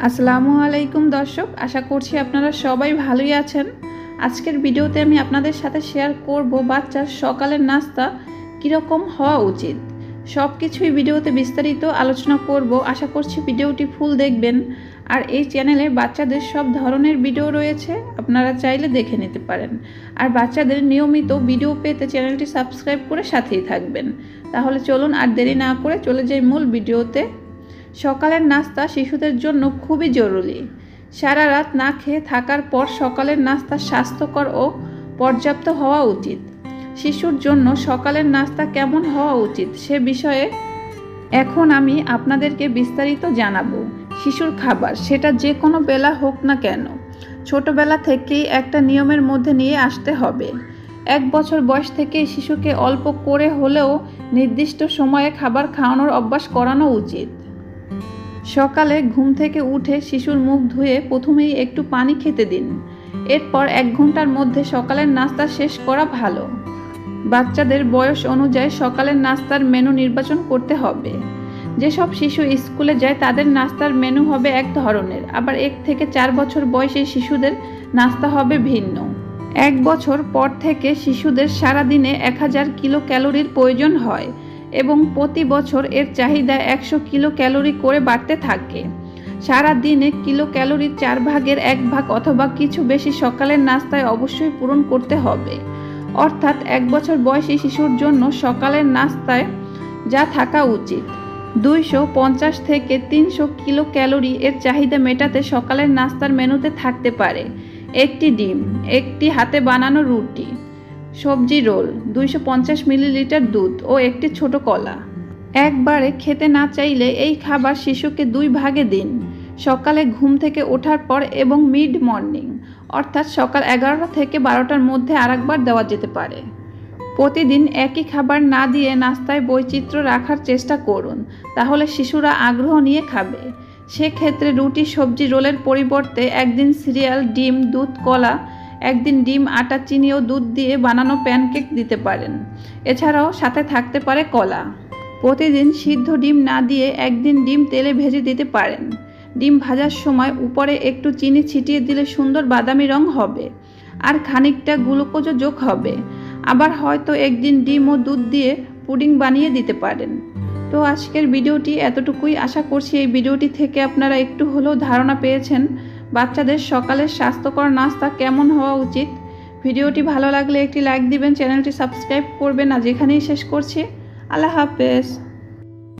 আসসালামু আলাইকুম দর্শক, আশা করছি আপনারা সবাই ভালোই আছেন। আজকের ভিডিওতে আমি আপনাদের সাথে শেয়ার করব বাচ্চার সকালের নাস্তা কীরকম হওয়া উচিত। সব কিছুই ভিডিওতে বিস্তারিত আলোচনা করব, আশা করছি ভিডিওটি ফুল দেখবেন। আর এই চ্যানেলে বাচ্চাদের সব ধরনের ভিডিও রয়েছে, আপনারা চাইলে দেখে নিতে পারেন। আর বাচ্চাদের নিয়মিত ভিডিও পেতে চ্যানেলটি সাবস্ক্রাইব করে সাথেই থাকবেন। তাহলে চলুন আর দেরি না করে চলে যাই মূল ভিডিওতে। সকালের নাস্তা শিশুদের জন্য খুবই জরুরি। সারা রাত না খেয়ে থাকার পর সকালের নাস্তা স্বাস্থ্যকর ও পর্যাপ্ত হওয়া উচিত। শিশুর জন্য সকালের নাস্তা কেমন হওয়া উচিত সে বিষয়ে এখন আমি আপনাদেরকে বিস্তারিত জানাব। শিশুর খাবার, সেটা যে কোনো বেলা হোক না কেন, ছোটবেলা থেকেই একটা নিয়মের মধ্যে নিয়ে আসতে হবে। এক বছর বয়স থেকে শিশুকে অল্প করে হলেও নির্দিষ্ট সময়ে খাবার খাওয়ানোর অভ্যাস করানো উচিত। সকালে ঘুম থেকে উঠে শিশুর মুখ ধুয়ে প্রথমেই একটু পানি খেতে দিন। এরপর এক ঘণ্টার মধ্যে সকালের নাস্তা শেষ করা ভালো। বাচ্চাদের বয়স অনুযায়ী সকালের নাস্তার মেনু নির্বাচন করতে হবে। যেসব শিশু স্কুলে যায়, তাদের নাস্তার মেনু হবে এক ধরনের। আবার এক থেকে চার বছর বয়সী শিশুদের নাস্তা হবে ভিন্ন। এক বছর পর থেকে শিশুদের সারাদিনে এক হাজার কিলো ক্যালোরির প্রয়োজন হয়। এবং প্রতি বছর এর চাহিদা একশো কিলো ক্যালোরি করে বাড়তে থাকে। সারা দিনে কিলো ক্যালোরির চার ভাগের এক ভাগ অথবা কিছু বেশি সকালের নাস্তায় অবশ্যই পূরণ করতে হবে। অর্থাৎ এক বছর বয়সী শিশুর জন্য সকালের নাস্তায় যা থাকা উচিত। দুইশো পঞ্চাশ থেকে তিনশো কিলো ক্যালোরি এর চাহিদা মেটাতে সকালের নাস্তার মেনুতে থাকতে পারে। একটি ডিম, একটি হাতে বানানো রুটি। সবজি রোল, দুইশো পঞ্চাশ মিলিলিটার দুধ ও একটি ছোট কলা। একবারে খেতে না চাইলে এই খাবার শিশুকে দুই ভাগে দিন। সকালে ঘুম থেকে ওঠার পর এবং মিড মর্নিং, অর্থাৎ সকাল এগারোটা থেকে বারোটার মধ্যে আরেকবার দেওয়া যেতে পারে। প্রতিদিন একই খাবার না দিয়ে নাস্তায় বৈচিত্র্য রাখার চেষ্টা করুন, তাহলে শিশুরা আগ্রহ নিয়ে খাবে। সেক্ষেত্রে রুটি সবজি রোলের পরিবর্তে একদিন সিরিয়াল, ডিম, দুধ, কলা একদিন ডিম, আটা, চিনি ও দুধ দিয়ে বানানো প্যানকেক দিতে পারেন। এছাড়াও সাথে থাকতে পারে কলা। প্রতিদিন সিদ্ধ ডিম না দিয়ে একদিন ডিম তেলে ভেজে দিতে পারেন। ডিম ভাজার সময় উপরে একটু চিনি ছিটিয়ে দিলে সুন্দর বাদামি রং হবে আর খানিকটা গ্লুকোজও যোগ হবে। আবার হয়তো একদিন ডিম ও দুধ দিয়ে পুডিং বানিয়ে দিতে পারেন। তো আজকের ভিডিওটি এতটুকুই। আশা করছি এই ভিডিওটি থেকে আপনারা একটু হলেও ধারণা পেয়েছেন। বাচ্চাদের সকালের স্বাস্থ্যকর নাস্তা কেমন হওয়া উচিত? ভিডিওটি ভালো লাগলে একটি লাইক দিবেন, চ্যানেলটি সাবস্ক্রাইব করবেন। না যেখানেই শেষ করছি। আল্লাহ হাফেজ।